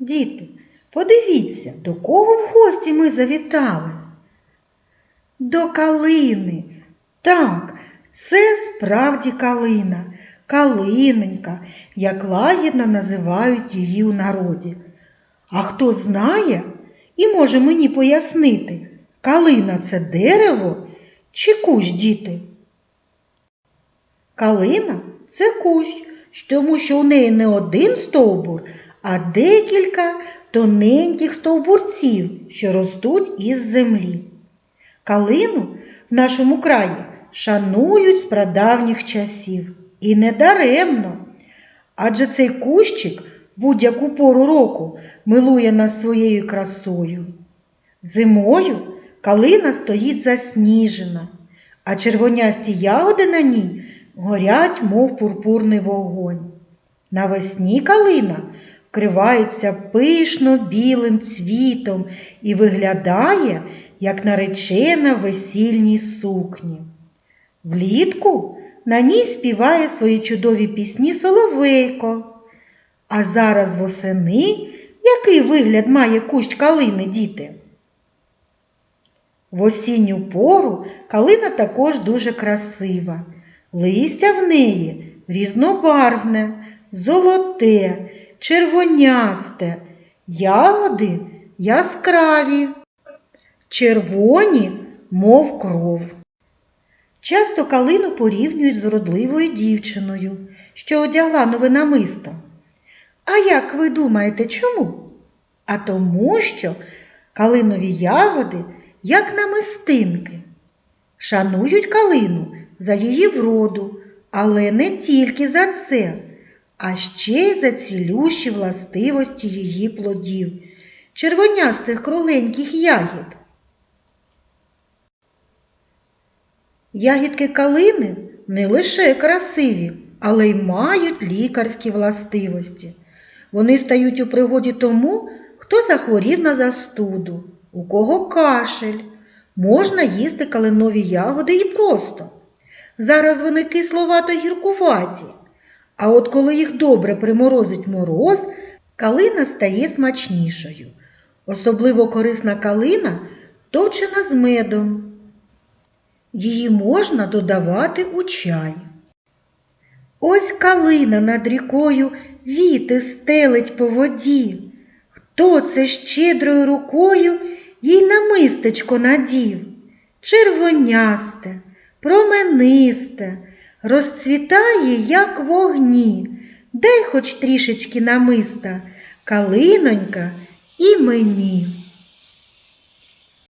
Діти, подивіться, до кого в гості ми завітали? До калини. Так, це справді калина, калинонька, як лагідно називають її у народі. А хто знає і може мені пояснити, калина це дерево чи кущ, діти? Калина це кущ, тому що у неї не один стовбур, а декілька тоненьких стовбурців, що ростуть із землі. Калину в нашому краї шанують з прадавніх часів. І не даремно. Адже цей кущик в будь-яку пору року милує нас своєю красою. Зимою калина стоїть засніжена, а червонясті ягоди на ній горять, мов пурпурний вогонь. Навесні калина вкривається пишно білим цвітом і виглядає, як наречена весільній сукні. Влітку на ній співає свої чудові пісні Соловейко. А зараз восени який вигляд має кущ калини, діти? В осінню пору калина також дуже красива. Листя в неї різнобарвне, золоте, червонясте, ягоди яскраві, червоні, мов кров. Часто калину порівнюють з вродливою дівчиною, що одягла нове намисто. А як ви думаєте, чому? А тому, що калинові ягоди, як намистинки, шанують калину за її вроду, але не тільки за це, а ще й за цілющі властивості її плодів, червонястих кругленьких ягід. Ягідки калини не лише красиві, але й мають лікарські властивості. Вони стають у пригоді тому, хто захворів на застуду, у кого кашель. Можна їсти калинові ягоди і просто. Зараз вони кисловато гіркуваті. А от коли їх добре приморозить мороз, калина стає смачнішою. Особливо корисна калина товчена з медом. Її можна додавати у чай. Ось калина над рікою віти стелить по воді. Хто це щедрою рукою їй намистечко надів? Червонясте, променисте, розцвітає, як вогні. Дай хоч трішечки намиста, калинонька і мені.